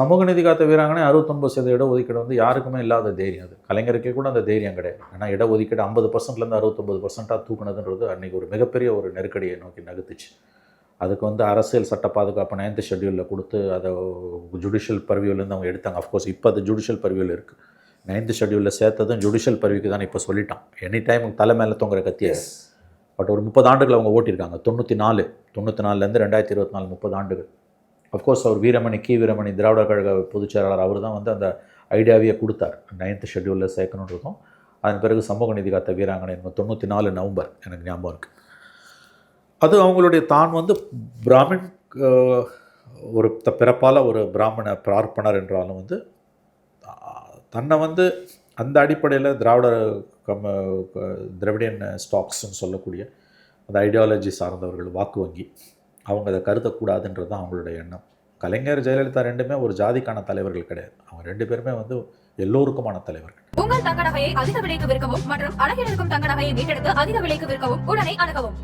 சமூக நீதி காத்த வீராங்கனை அறுபத்தொம்பது சதவீத இடஒதுக்கீடு வந்து யாருக்குமே இல்லாத தைரியம் அது. கலைஞருக்கே கூட அந்த தைரியம் கிடையாது. ஏன்னா இடஒதுக்கீடு ஐம்பது பர்சன்ட்லேருந்து அறுபத்தொம்பது பர்சன்ட்டாக தூக்குனதுன்றது அன்றைக்கி ஒரு மிகப்பெரிய ஒரு நெருக்கடியை நோக்கி நகர்த்துச்சு. அதுக்கு வந்து அரசியல் சட்ட பாதுகாப்பு நைன்த் ஷெட்யூலில் கொடுத்து அதை ஜுடிஷியல் பர்வியூலேருந்து அவங்க எடுத்தாங்க. அஃப்கோர்ஸ் இப்போ அது ஜுடிஷியல் பர்வியூவில் இருக்குது நைன்த் ஷெட்யூலில் சேர்த்ததும் ஜுடிஷியல் பர்விக்கு தான் இப்போ சொல்லிட்டான். எனி டைம் தலை மேலே தொங்குற கத்தியை. பட் ஒரு முப்பது ஆண்டுகள் அவங்க ஓட்டியிருக்காங்க. தொண்ணூற்றி நாலு தொண்ணூற்றி நாலுலேருந்து ரெண்டாயிரத்தி இருபத்தி நாலு முப்பது ஆண்டுகள். அஃப்கோர்ஸ் அவர் வீரமணி கி. வீரமணி திராவிடர் கழக பொதுச் செயலாளர் அவர் தான் வந்து அந்த ஐடியாவையே கொடுத்தார். நைன்த் ஷெட்யூலில் சேர்க்கணுன்றதும் அதன் பிறகு சமூக நீதி காத்த வீராங்கனை என்பது தொண்ணூற்றி நாலு நவம்பர் எனக்கு ஞாபகம் இருக்குது அது அவங்களுடைய தான் வந்து பிராமின் ஒரு த- பிறப்பால ஒரு பிராமண பிரார்ப்பனர் என்றாலும் வந்து தன்னை வந்து அந்த அடிப்படையில் திராவிட கம்ம திராவிடியன் ஸ்டாக்ஸ்ன்னு சொல்லக்கூடிய அந்த ஐடியாலஜி சார்ந்தவர்கள் வாக்கு வங்கி அவங்க அதை கருதக்கூடாதுன்றது தான் அவங்களுடைய எண்ணம். கலைஞர் ஜெயலலிதா ரெண்டுமே ஒரு ஜாதிக்கான தலைவர்கள் கிடையாது. அவங்க ரெண்டு பேருமே வந்து எல்லோருக்குமான தலைவர்கள். உங்கள் தங்க நகையை அதிக விலைக்கு விற்கவும் மற்றும் அழகில் இருக்கும் தங்க நகையை மீட்டெடுத்து அதிக விலைக்கு விற்கவும் உடனே அணுகவும்.